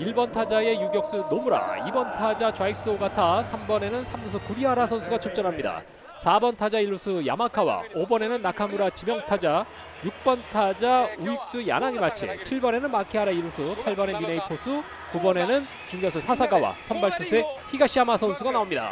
1번 타자의 유격수 노무라, 2번 타자 좌익수 오가타, 3번에는 3루수 구리하라 선수가 출전합니다. 4번 타자 1루수 야마카와, 5번에는 나카무라 지명타자, 6번 타자 우익수 야나기 마치, 7번에는 마키하라 2루수, 8번에 미네이 포수, 9번에는 중견수 사사가와, 선발 투수의 히가시야마 선수가 나옵니다.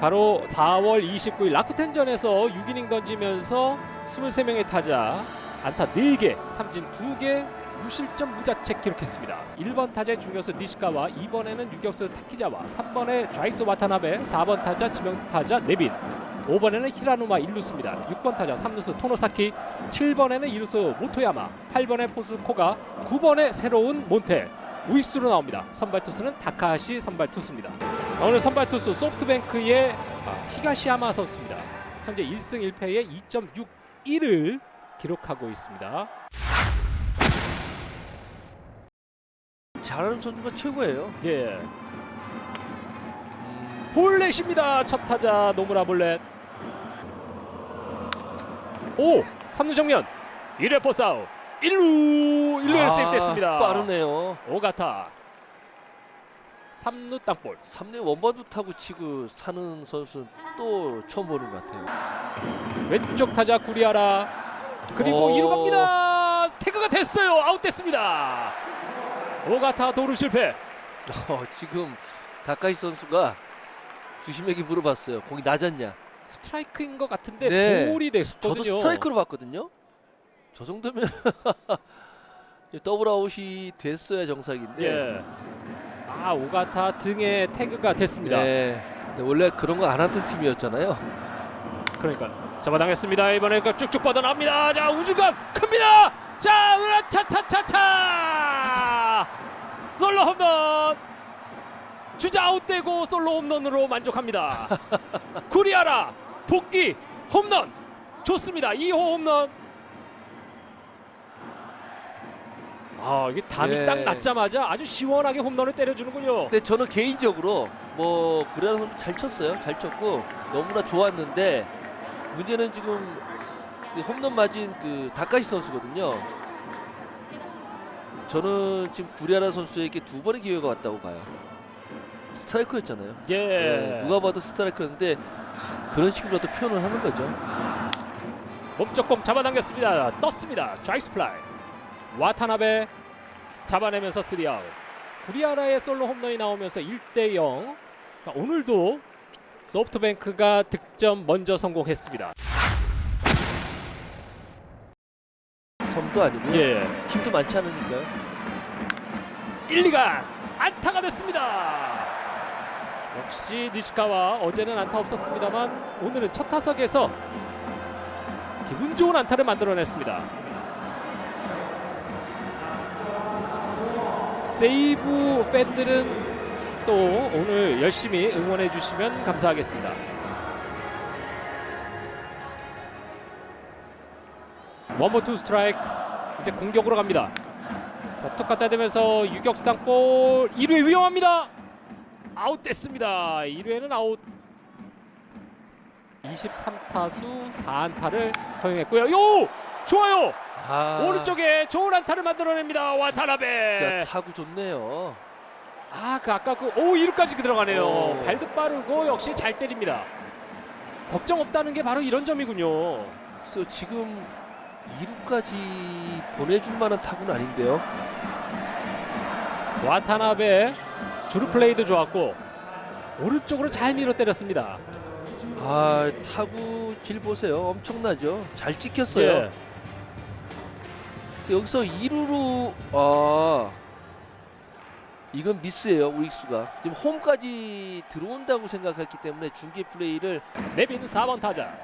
바로 4월 29일 라쿠텐전에서 6이닝 던지면서 23명의 타자 안타 4개, 삼진 2개, 무실점 무자책 기록했습니다. 1번 타자의 중견수 니시카와 2번에는 유격수 타키자와 3번에 좌익수 와타나베, 4번 타자 지명 타자 네빈, 5번에는 히라누마 1루수입니다. 6번 타자 3루수 토노사키, 7번에는 2루수 모토야마, 8번에 포수 코가, 9번에 새로운 몬테, 우익수로 나옵니다. 선발 투수는 다카하시 선발 투수입니다. 오늘 선발 투수 소프트뱅크의 아, 히가시야마 선수입니다. 현재 1승 1패에 2.61을 기록하고 있습니다. 잘하는 선수가 최고예요. 예. 음, 볼넷입니다. 첫 타자 노무라 볼넷. 오, 3루 정면. 1회 포스아웃. 1루 1루에 아, 세이브됐습니다. 빠르네요. 오가타. 3루 땅볼. 3루 원바운드 타고 치고 사는 선수는 또 처음 보는 것 같아요. 왼쪽 타자 구리하라. 그리고 오. 2루 갑니다. 태그가 됐어요. 아웃됐습니다. 오가타 도루 실패. 어, 지금 다카이 선수가 주심에게 물어봤어요. 공이 낮았냐? 스트라이크인 것 같은데 네. 볼이 됐거든요. 저도 스트라이크로 봤거든요. 저 정도면 더블 아웃이 됐어야 정상인데. 예. 아 오가타 등에 태그가 됐습니다. 네. 근데 원래 그런 거 안 하던 팀이었잖아요. 그러니까 잡아당했습니다. 이번에 그 쭉쭉 뻗어납니다. 자 우중간 큽니다. 자 으라차차차차 솔로 홈런 주자 아웃되고 솔로 홈런으로 만족합니다. 구리아라 복귀 홈런 좋습니다. 2호 홈런. 아 이게 담이 예. 딱 낮자마자 아주 시원하게 홈런을 때려주는군요. 근데 저는 개인적으로 뭐 구레라 선수 잘 쳤어요. 잘 쳤고 너무나 좋았는데 문제는 지금 그 홈런 맞은 그 다카시 선수거든요. 저는 지금 구레라 선수에게 두 번의 기회가 왔다고 봐요. 스트라이크였잖아요. 예. 네, 누가 봐도 스트라이크였는데 그런 식으로도 표현을 하는 거죠. 몸쪽 공 잡아당겼습니다. 떴습니다. 좌익스 플라이. 와타나베 잡아내면서 3아웃. 구리아라의 솔로 홈런이 나오면서 1대 0. 오늘도 소프트뱅크가 득점 먼저 성공했습니다. 섬도 아니고 예. 팀도 많지 않으니까요. 1, 2간 안타가 됐습니다. 역시 니시카와 어제는 안타 없었습니다만 오늘은 첫 타석에서 기분 좋은 안타를 만들어냈습니다. 세이브 팬들은 또 오늘 열심히 응원해 주시면 감사하겠습니다. 원버 투 스트라이크 이제 공격으로 갑니다. 자, 툭 갖다 대면서 유격수 땅볼 1회 위험합니다. 아웃됐습니다. 1회는 아웃. 23타수 4안타를 허용했고요. 요! 좋아요. 아, 오른쪽에 좋은 안타를 만들어냅니다. 와타나베. 진짜 타구 좋네요. 아, 그 아까 그 오, 2루까지 들어가네요. 오. 발도 빠르고 역시 잘 때립니다. 걱정 없다는 게 바로 이런 점이군요. 그래서 지금 2루까지 보내줄 만한 타구는 아닌데요. 와타나베 주루 플레이도 좋았고 오른쪽으로 잘 밀어 때렸습니다. 아 타구 질 보세요. 엄청나죠. 잘 찍혔어요. 예. 여기서 2루로 아 이건 미스예요 우익수가 지금 홈까지 들어온다고 생각했기 때문에 중계 플레이를 내빈 4번 타자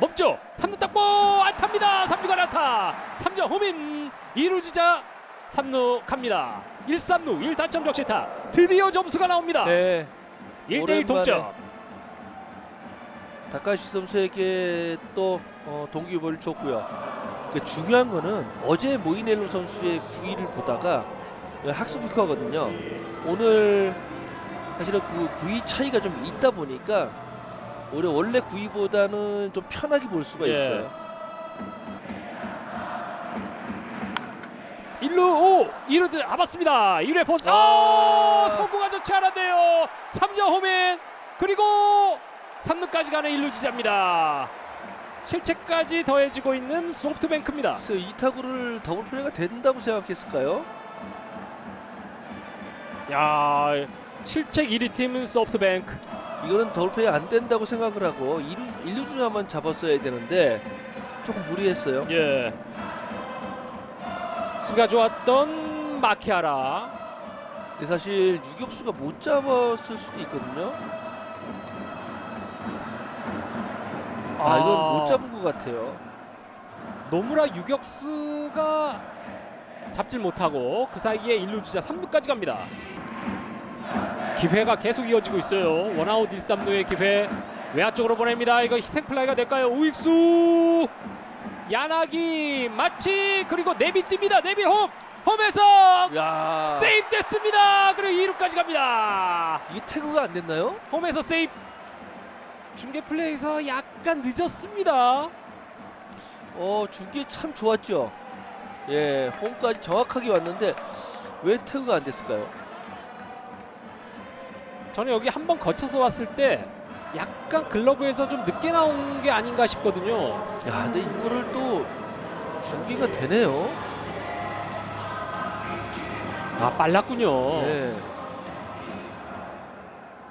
멈죠 3루 땅볼 안타입니다 3루가 안타 3점 홈인 2루 주자 3루 갑니다 1, 3루 1타점 적시타 드디어 점수가 나옵니다 네 1대1 오랜만에. 동점 다카시 선수에게 또 어, 동기부여를 줬고요. 그 중요한 거는 어제 모이넬로 선수의 구위를 보다가 학습효과거든요. 오늘 사실은 그 구위 차이가 좀 있다 보니까 올해 원래 구위보다는 좀 편하게 볼 수가 예. 있어요. 1루 오 2루 잡았습니다. 2루에 포스. 아, 아. 성공가 좋지 않았네요. 3점 홈인 그리고 3루까지 가는 1루 주자입니다. 실책까지 더해지고 있는 소프트뱅크입니다. 글쎄요, 이 타구를 더블 플레이가 된다고 생각했을까요? 야 실책 1위 팀은 소프트뱅크. 이거는 더블 플레이 안 된다고 생각을 하고 1루, 1루 주자만 잡았어야 되는데 조금 무리했어요. 예. 수가 좋았던 마키아라. 근데 사실 유격수가 못 잡았을 수도 있거든요. 아, 이건 못 잡은 것 같아요. 노무라 유격수가 잡질 못하고 그 사이에 1루 주자 3루까지 갑니다. 기회가 계속 이어지고 있어요. 원아웃 1, 3루의 기회 외야 쪽으로 보냅니다. 이거 희생 플라이가 될까요? 우익수 야나기 마치 그리고 네비 뜁니다. 네비 홈 홈에서 야, 세이브 됐습니다. 그리고 2루까지 갑니다. 이게 태그가 안 됐나요? 홈에서 세이브 중계 플레이에서 약간 늦었습니다. 어, 중계 참 좋았죠. 예, 홈까지 정확하게 왔는데 왜 태그가 안 됐을까요? 저는 여기 한 번 거쳐서 왔을 때 약간 글러브에서 좀 늦게 나온 게 아닌가 싶거든요. 야, 근데 이거를 또 중계가 되네요. 아 빨랐군요. 예.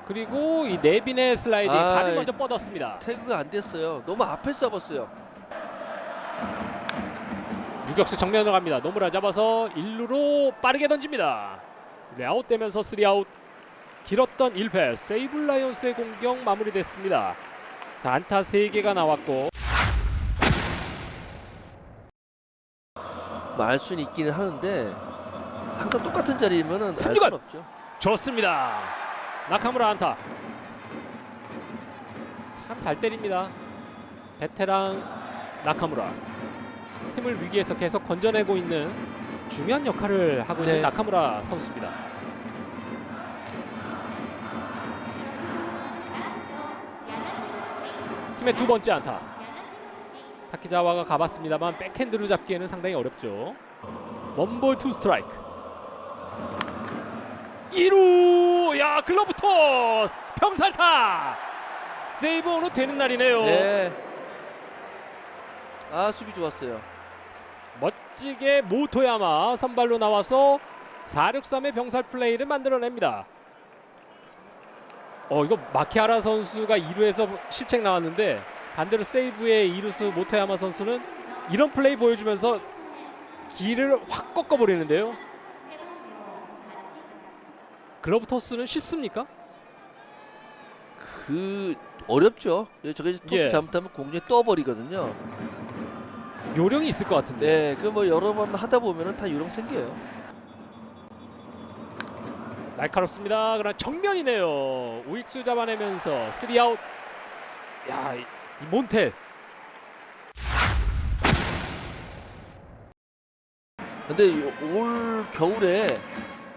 그리고 이 네빈의 슬라이딩 아, 이- 먼저 뻗었습니다. 태그가 안 됐어요. 너무 앞에 잡았어요. 유격수 정면으로 갑니다. 노무라 잡아서 1루로 빠르게 던집니다. 네, 아웃 되면서 3아웃. 길었던 1회 세이블 라이온스의 공격 마무리됐습니다. 자, 안타 3개가 나왔고 뭐알 수는 있기는 하는데 항상 똑같은 자리면은 알 삼루간! 없죠. 좋습니다. 나카무라 안타. 참 잘 때립니다. 베테랑 나카무라. 팀을 위기에서 계속 건져내고 있는 중요한 역할을 하고 네. 있는 나카무라 선수입니다. 팀의 두 번째 안타. 타키자와가 가봤습니다만 백핸드로 잡기에는 상당히 어렵죠. 원볼 투 스트라이크. 2루 야 글러브 토스 병살타 세이브 오늘 되는 날이네요 네. 아 수비 좋았어요. 멋지게 모토야마 선발로 나와서 463의 병살 플레이를 만들어냅니다 어 이거 마키아라 선수가 2루에서 실책 나왔는데 반대로 세이브의 2루수 모토야마 선수는 이런 플레이 보여주면서 길을 확 꺾어버리는데요 글러브 토스는 쉽습니까? 그 어렵죠. 예, 저게 토스 예. 잘못하면 공중에 떠버리거든요. 요령이 있을 것 같은데 네, 그 뭐 여러 번 하다 보면은 다 요령 생겨요. 날카롭습니다. 그러나 정면이네요. 우익수 잡아내면서 3아웃. 야, 이, 이 몬텔. 근데 이- 올 겨울에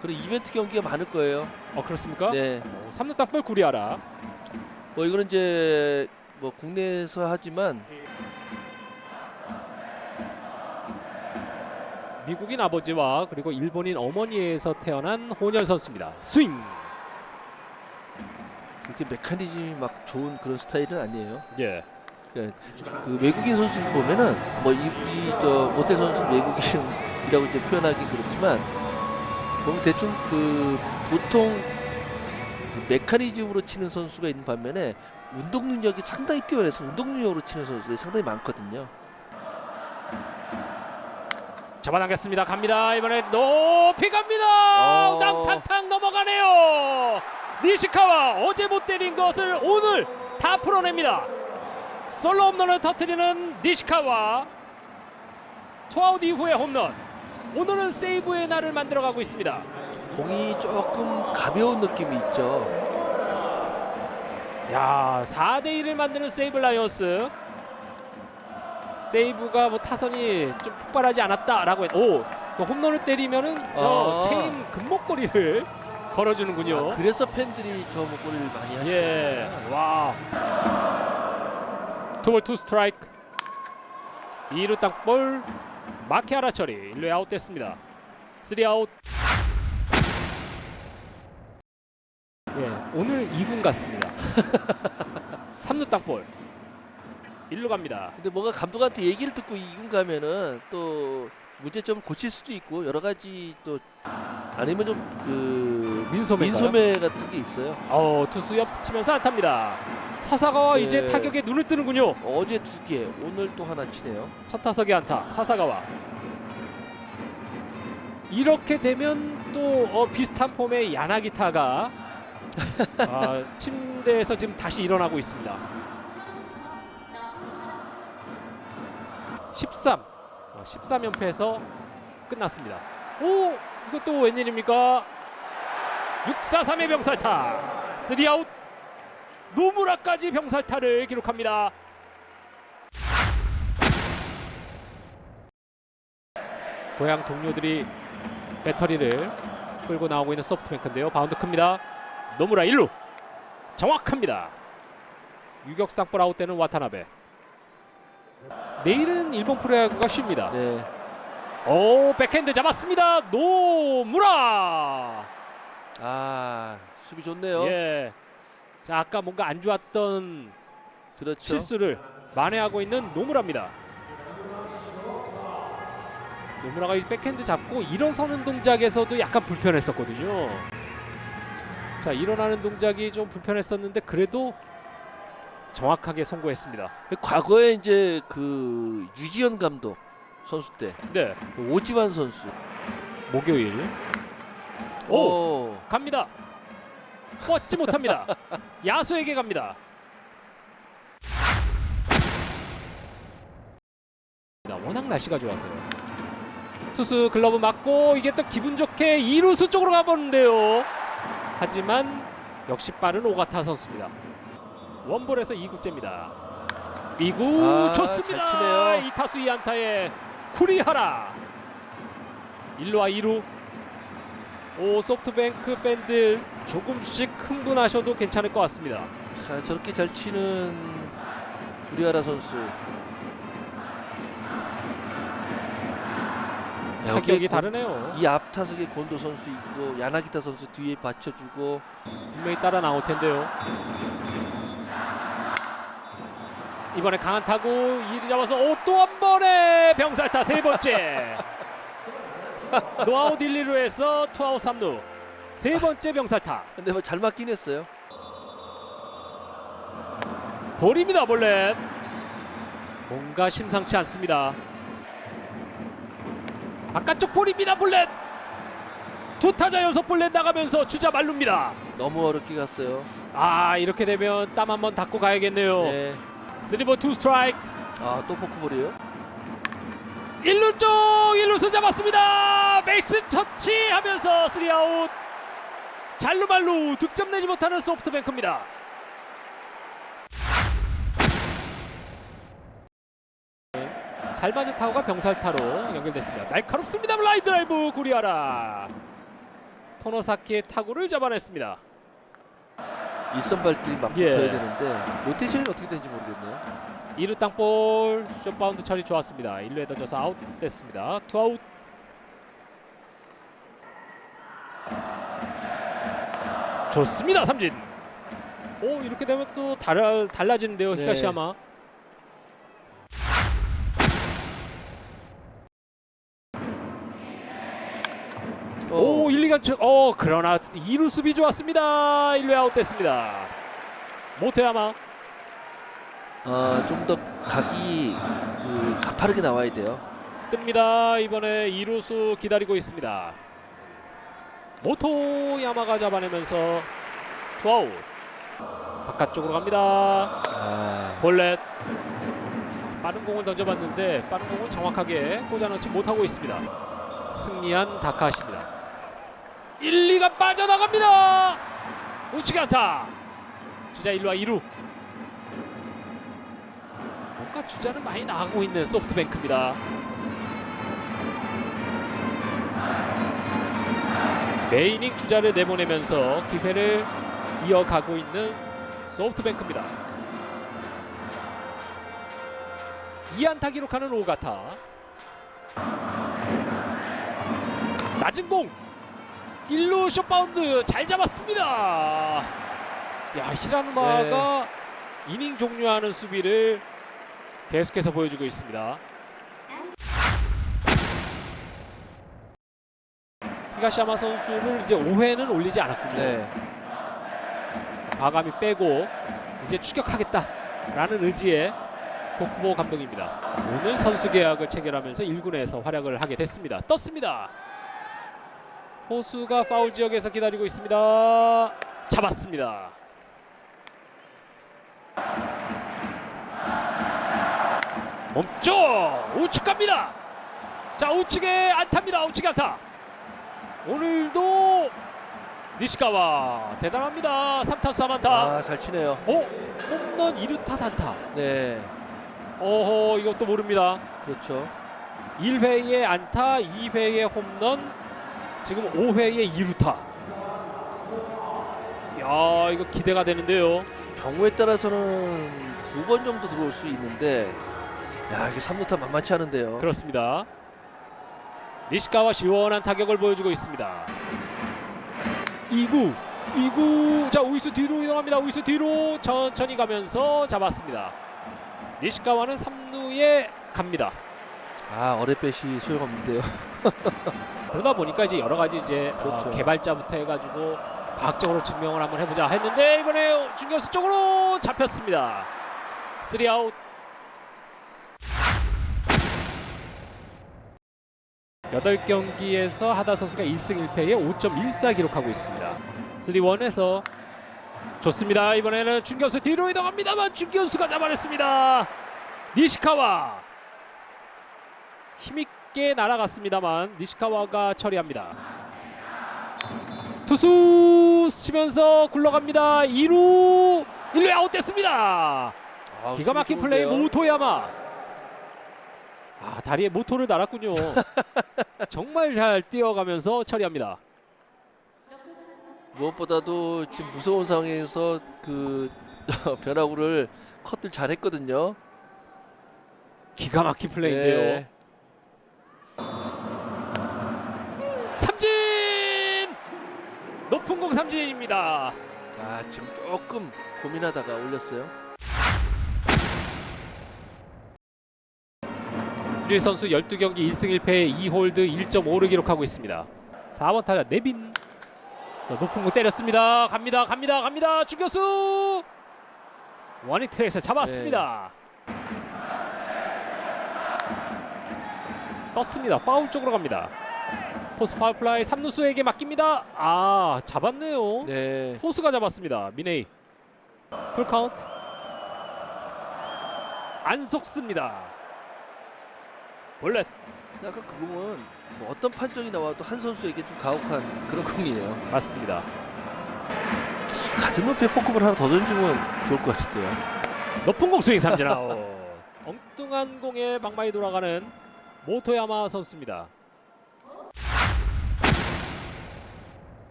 그런 이벤트 경기가 많을 거예요. 어 그렇습니까? 네. 어, 3루 땅볼 구리하라. 뭐 이거는 이제 뭐 국내에서 하지만 미국인 아버지와 그리고 일본인 어머니에서 태어난 혼혈 선수입니다. 스윙. 그렇게 메커니즘이 막 좋은 그런 스타일은 아니에요. 예. 그 외국인 선수들 보면은 뭐이저 모태 선수 외국인이라고 이제 표현하기 그렇지만 보면 대충 그 보통 그 메커니즘으로 치는 선수가 있는 반면에 운동 능력이 상당히 뛰어나서 운동 능력으로 치는 선수들이 상당히 많거든요. 잡아당겼습니다. 갑니다. 이번에 높이 갑니다. 어. 땅탕탕 넘어가네요. 니시카와 어제 못 때린 것을 오늘 다 풀어냅니다. 솔로 홈런을 터뜨리는 니시카와 투아웃 이후의 홈런. 오늘은 세이브의 날을 만들어가고 있습니다. 공이 조금 가벼운 느낌이 있죠. 야, 4대 1을 만드는 세이브 라이온스. 세이브가 뭐 타선이 좀 폭발하지 않았다라고 했. 오, 그 홈런을 때리면은 어, 아. 체인 금목걸이를 걸어주는군요. 아, 그래서 팬들이 저 목걸이를 많이 하시죠. 예, 와. 투볼 투 스트라이크. 2루 땅볼 마케아라 처리 1루에 아웃됐습니다. 3 아웃. 예, 오늘 2군 같습니다. 3루 땅볼. 1루 갑니다. 근데 뭔가 감독한테 얘기를 듣고 이군 가면은 또 문제점을 고칠 수도 있고 여러 가지 또 아니면 좀그 민소매. 민소매 같은 게 있어요. 어, 투수 옆 스치면서 안타입니다. 사사가와 네. 이제 타격에 눈을 뜨는군요 어제 두 개, 오늘 또 하나 치네요. 첫 타석의 안타 사사가와. 이렇게 되면 또 어, 비슷한 폼의 야나기타가 아, 침대에서 지금 다시 일어나고 있습니다. 13, 어, 13연패에서 끝났습니다. 오, 이것도 웬일입니까? 6-4-3의 병살타, 3아웃. 노무라까지 병살타를 기록합니다. 고향 동료들이 배터리를 끌고 나오고 있는 소프트뱅크인데요. 바운드 큽니다. 노무라 1루 정확합니다. 유격수 땅볼 아웃되는 와타나베. 내일은 일본 프로야구가 쉽니다. 네. 오 백핸드 잡았습니다. 노무라. 아 수비 좋네요. 예. 자 아까 뭔가 안 좋았던 그렇죠. 실수를 만회하고 있는 노무라입니다. 노무라가 이 백핸드 잡고 일어서는 동작에서도 약간 불편했었거든요. 자 일어나는 동작이 좀 불편했었는데 그래도 정확하게 송구했습니다. 과거에 이제 그 유지현 감독 선수 때네그 오지환 선수. 목요일 오 오. 갑니다. 뻗지 못합니다. 야수에게 갑니다. 워낙 날씨가 좋아서요. 투수 글러브 맞고 이게 또 기분 좋게 이루수 쪽으로 가보는데요. 하지만 역시 빠른 오가타 선수입니다. 원볼에서 2구째입니다. 2구 아, 좋습니다. 잘 치네요. 이 타수 이 안타에 쿠리하라. 1루와 2루 오 소프트뱅크 팬들 조금씩 흥분하셔도 괜찮을 것 같습니다. 자, 저렇게 잘 치는 우리아라 선수. 타격이 여기에 고- 다르네요. 이 앞타석에 곤도 선수 있고 야나기타 선수 뒤에 받쳐주고 분명히 따라 나올 텐데요. 이번에 강한 타구 이리 잡아서 또한 번의 병살타 세 번째. 노아웃 1, 2루에서 투아웃 3루 세 번째 병살타. 근데 뭐 잘 맞긴 했어요. 볼입니다 볼넷. 뭔가 심상치 않습니다. 바깥쪽 볼입니다 볼넷. 두 타자 연속 볼넷 나가면서 주자 말루입니다. 너무 어렵게 갔어요. 아 이렇게 되면 땀 한 번 닦고 가야겠네요. 네. 쓰리볼 투 스트라이크. 아 또 포크볼이에요? 1루 쪽 1루수 잡았습니다. 베이스 터치하면서 3아웃. 잘루말루 득점 내지 못하는 소프트뱅크입니다. 잘 맞은 타구가 병살타로 연결됐습니다. 날카롭습니다. 라인 드라이브 구리하라. 토노사키의 타구를 잡아냈습니다. 일선 발길이 막 예. 붙어야 되는데 로테이션이 어떻게 되는지 모르겠네요. 2루 땅볼 숏바운드 처리 좋았습니다. 1루에 던져서 아웃 됐습니다. 투아웃. 좋습니다. 삼진. 오 이렇게 되면 또 달라, 달라지는데요. 네. 히가시야마. 오 1, 2간 쳐. 어 그러나 2루 수비 좋았습니다. 1루에 아웃 됐습니다. 모테야마. 아, 좀더 각이 그 가파르게 나와야 돼요. 뜹니다. 이번에 이루수 기다리고 있습니다. 모토 야마가 잡아내면서 투아웃. 바깥쪽으로 갑니다. 아, 볼넷. 빠른 공을 던져봤는데 빠른 공은 정확하게 꽂아넣지 못하고 있습니다. 승리한 다카시입니다. 1, 2가 빠져나갑니다. 우측에 안타. 주자 1루와 2루. 뭔가 주자는 많이 나가고 있는 소프트뱅크입니다. 메이닝 주자를 내보내면서 기회를 이어가고 있는 소프트뱅크입니다. 2안타 기록하는 오가타. 낮은 공 1루 숏바운드 잘 잡았습니다. 야 히라누마가 이닝 종료하는 수비를 계속해서 보여주고 있습니다. 히가시야마 선수를 이제 5회는 올리지 않았군요. 네. 과감히 빼고 이제 추격하겠다라는 의지의 고쿠보 감독입니다. 오늘 선수 계약을 체결하면서 1군에서 활약을 하게 됐습니다. 떴습니다. 호수가 파울 지역에서 기다리고 있습니다. 잡았습니다. 멈춰 우측 갑니다. 자 우측에 안타입니다. 우측 안타. 오늘도 니시카와 대단합니다. 3타수 3안타. 아, 잘 치네요. 오 홈런 2루타 단타. 네. 어허 이것도 모릅니다. 그렇죠. 1회에 안타, 2회에 홈런, 지금 5회에 2루타. 야 이거 기대가 되는데요. 경우에 따라서는 두 번 정도 들어올 수 있는데 야, 이게 3루타 만만치 않은데요. 그렇습니다. 니시카와 시원한 타격을 보여주고 있습니다. 2구, 2구. 자 우이스 뒤로 이동합니다. 우이스 뒤로 천천히 가면서 잡았습니다. 니시카와는 3루에 갑니다. 아, 어레pet이 소용없는데요. 그러다 보니까 이제 여러 가지 이제 그렇죠. 어, 개발자부터 해가지고 과학적으로 증명을 한번 해보자 했는데 이번에 중견수 쪽으로 잡혔습니다. 3아웃. 여덟 경기에서 하다 선수가 1승 1패에 5.14 기록하고 있습니다. 3원에서 좋습니다. 이번에는 중견수 뒤로 이동합니다만 중견수가 잡아냈습니다. 니시카와 힘있게 날아갔습니다.만 니시카와가 처리합니다. 투수 치면서 굴러갑니다. 2루 1루에 아웃됐습니다. 아, 기가 막힌 플레이 모토야마. 아 다리에 모토를 달았군요. 정말 잘 뛰어가면서 처리합니다. 무엇보다도 지금 무서운 상황에서 그 변화구를 컷들 잘했거든요. 기가 막힌 플레이인데요. 네. 삼진 높은 공 삼진입니다. 아, 지금 조금 고민하다가 올렸어요. 유릴 선수 12경기 1승 1패에 2홀드 1.5를 기록하고 있습니다. 4번 타자 네빈 높은 공 때렸습니다. 갑니다. 갑니다. 갑니다. 중교수 원익 트랙에서 잡았습니다. 떴습니다. 파울 쪽으로 갑니다. 포스 파울 플라이 3루수에게 맡깁니다. 아 잡았네요. 네. 포스가 잡았습니다. 미네이 풀 카운트 안 속습니다. 볼렛 아까 그 공은 뭐 어떤 판정이 나와도 한 선수에게 좀 가혹한 그런 공이에요. 맞습니다. 같은 높이의 포크볼 하나 더 던지면 좋을 것 같은데요. 높은 공 스윙 삼진 아웃. 엉뚱한 공에 방망이 돌아가는 모토야마 선수입니다.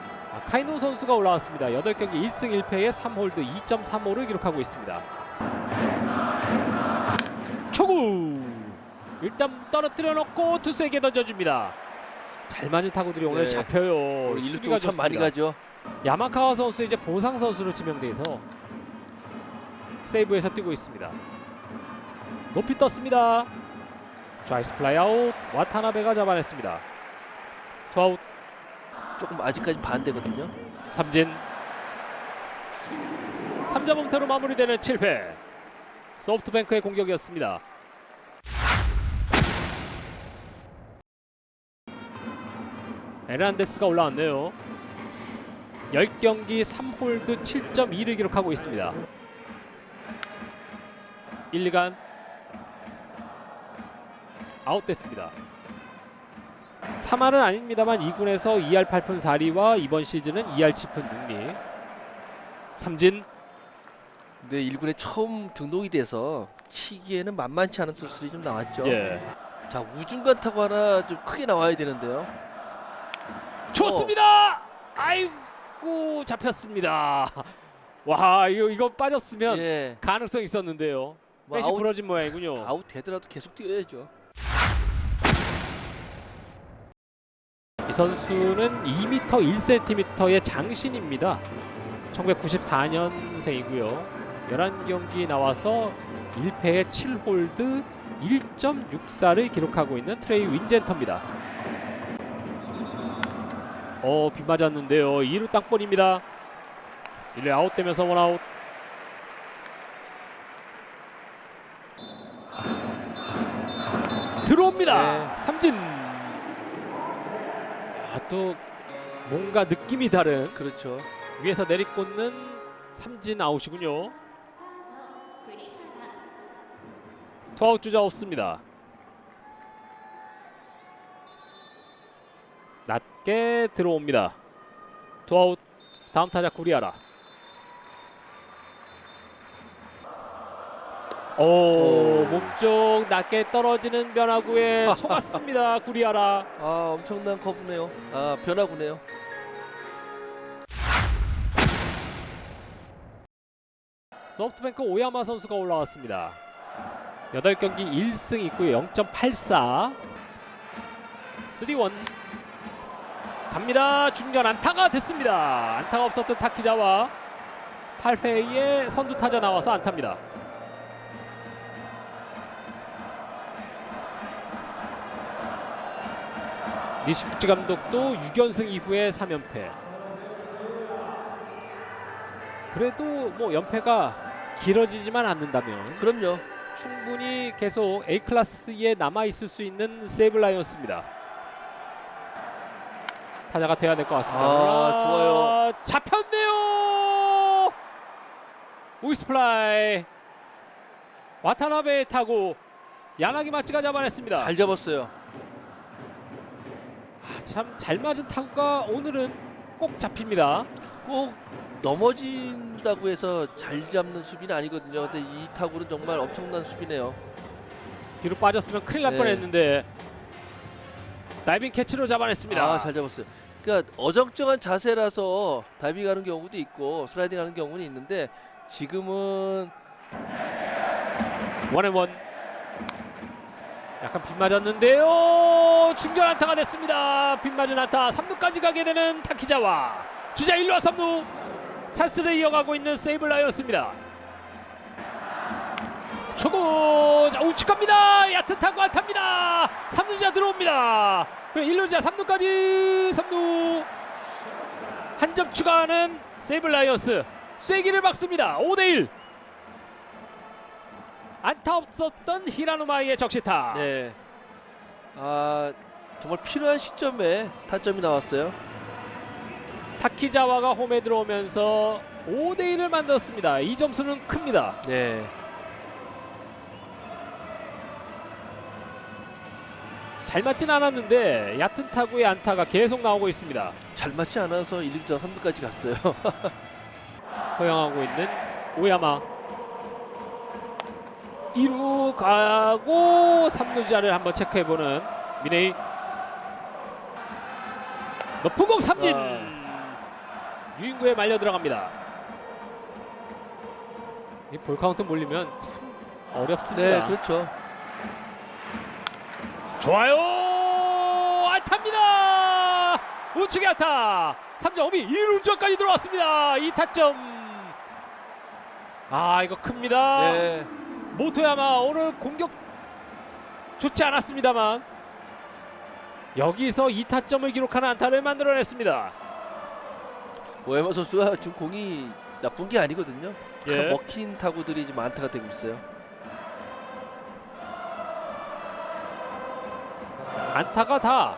아, 카이노 선수가 올라왔습니다. 8경기 1승 1패에 3홀드 2.35를 기록하고 있습니다. 초구 일단 떨어뜨려 놓고 투수에게 던져줍니다. 잘 맞은 타구들이 오늘 네. 잡혀요. 오늘 일루 수비가 쪽참 많이. 가죠. 야마카와 선수 이제 보상 선수로 지명돼서 세이브에서 뛰고 있습니다. 높이 떴습니다. 좌이스 플라이 아웃 와타나베가 잡아냈습니다. 투아웃 조금 아직까지 반대거든요. 삼진 3점 범퇴로 마무리되는 7회 소프트뱅크의 공격이었습니다. 에란데스가 올라왔네요. 10경기 3홀드 7.2를 기록하고 있습니다. 1, 2간 아웃됐습니다. 3할은 아닙니다만 2군에서 2할 8푼 4리와 이번 시즌은 2할 7푼 6리. 삼진 근데 1군에 처음 등록이 돼서 치기에는 만만치 않은 투수들이 좀 나왔죠. 예. 자 우중간 타고 하나 좀 크게 나와야 되는데요. 좋습니다. 아이고 잡혔습니다. 와 이거 이거 빠졌으면 예. 가능성 있었는데요. 뭐 아웃 부러진 모양이군요. 아웃 되더라도 계속 뛰어야죠. 이 선수는 2m 1cm의 장신입니다. 1994년생이고요. 11경기 나와서 1패에 7홀드 1.64를 기록하고 있는 트레이 윈젠터입니다. 어, 비 맞았는데요. 2루 땅볼입니다. 1루 아웃되면서 원아웃. 들어옵니다. 네. 삼진. 아, 또 뭔가 느낌이 다른 그렇죠. 위에서 내리꽂는 삼진 아웃이군요. 투아웃 주자 없습니다. 낮게 들어옵니다. 투아웃 다음 타자 구리아라. 오, 오. 몸쪽 낮게 떨어지는 변화구에 속았습니다. 구리아라. 아 엄청난 커브네요. 아 변화구네요. 소프트뱅크 오야마 선수가 올라왔습니다. 8경기 1승 있고요. 0.84. 3원. 갑니다. 중견 안타가 됐습니다. 안타가 없었던 타키자와 8회에 선두 타자 나와서 안타입니다. 니시쿠치 감독도 6연승 이후에 3연패. 그래도 뭐 연패가 길어지지만 않는다면 그럼요. 충분히 계속 A 클래스에 남아 있을 수 있는 세이블 라이언스입니다. 타자가 돼야 될 것 같습니다. 아, 좋아요. 잡혔네요. 우이스 플라이. 와타나베 타고 야나기 마치가 잡아냈습니다. 잘 잡았어요. 아, 참 잘 맞은 타구가 오늘은 꼭 잡힙니다. 꼭 넘어진다고 해서 잘 잡는 수비는 아니거든요. 근데 이 타구는 정말 엄청난 수비네요. 뒤로 빠졌으면 큰일 날 네. 뻔했는데 다이빙 캐치로 잡아냈습니다. 아 잘 잡았어요. 그러니까 어정쩡한 자세라서 다이빙 하는 경우도 있고 슬라이딩 하는 경우는 있는데 지금은 원앤원 약간 빗 맞았는데요. 중전 안타가 됐습니다. 빗 맞은 안타 3루까지 가게 되는 타키자와 주자 1루와 3루 찬스를 이어가고 있는 세이블라이언스입니다. 초구 자, 우측 갑니다. 얕은 타구 안타입니다. 3루자 들어옵니다. 그리고 1루자 3루까지 3루 한 점 추가하는 세이블라이언스 쐐기를 박습니다. 5대1 안타 없었던 히라노마이의 적시타. 네. 아 정말 필요한 시점에 타점이 나왔어요. 타키자와가 홈에 들어오면서 5대 1을 만들었습니다. 이 점수는 큽니다. 네. 잘 맞진 않았는데 얕은 타구의 안타가 계속 나오고 있습니다. 잘 맞지 않아서 1, 2자 3루까지 갔어요. 허용하고 있는 오야마. 2루 가고 3루 자를 한번 체크해보는 미네이. 높은 공 삼진. 유인구에 말려 들어갑니다. 이 볼 카운트 몰리면 참 어렵습니다. 네, 그렇죠. 좋아요 안타입니다 우측에 안타 3점 5미 1루전까지 들어왔습니다 이 타점 아 이거 큽니다 네. 모토야마 오늘 공격 좋지 않았습니다만 여기서 2타점을 기록하는 안타를 만들어냈습니다 오야마 선수가 지금 공이 나쁜 게 아니거든요. 예. 먹힌 타구들이 지금 안타가 되고 있어요. 안타가 다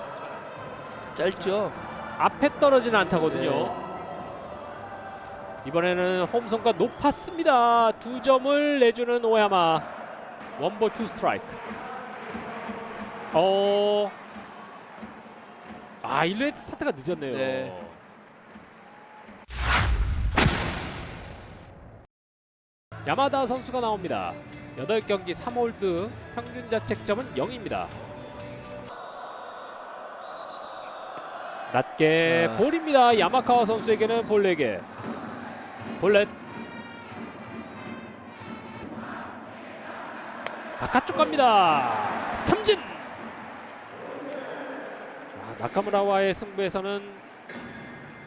짧죠. 앞에 떨어진 안타거든요 네. 이번에는 홈선가 높았습니다. 두 점을 내주는 오야마. 원볼 투 스트라이크. 어. 아, 1루에 스타트가 늦었네요. 네. 야마다 선수가 나옵니다. 8경기 3홀드 평균 자책점은 0입니다. 낮게 아. 볼입니다. 야마카와 선수에게는 볼 4개. 볼넷. 바깥쪽 갑니다. 삼진. 아, 나카무라와의 승부에서는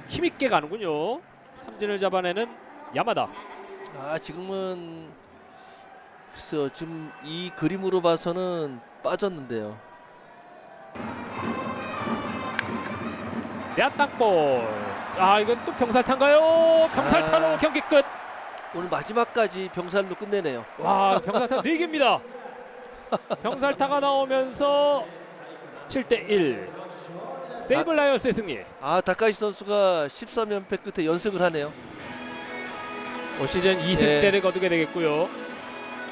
힘있게 가는군요. 삼진을 잡아내는 야마다. 아 지금은 글쎄요 지금 이 그림으로 봐서는 빠졌는데요. 내야 땅볼. 아 이건 또 병살타인가요? 병살타로 아. 경기 끝. 오늘 마지막까지 병살로 끝내네요. 와 병살타 4개입니다. 병살타가 나오면서 7대 1. 세이블 라이언스의 승리. 아 다카이시 선수가 13연패 끝에 연승을 하네요. 올 시즌 2승째를 거두게 되겠고요.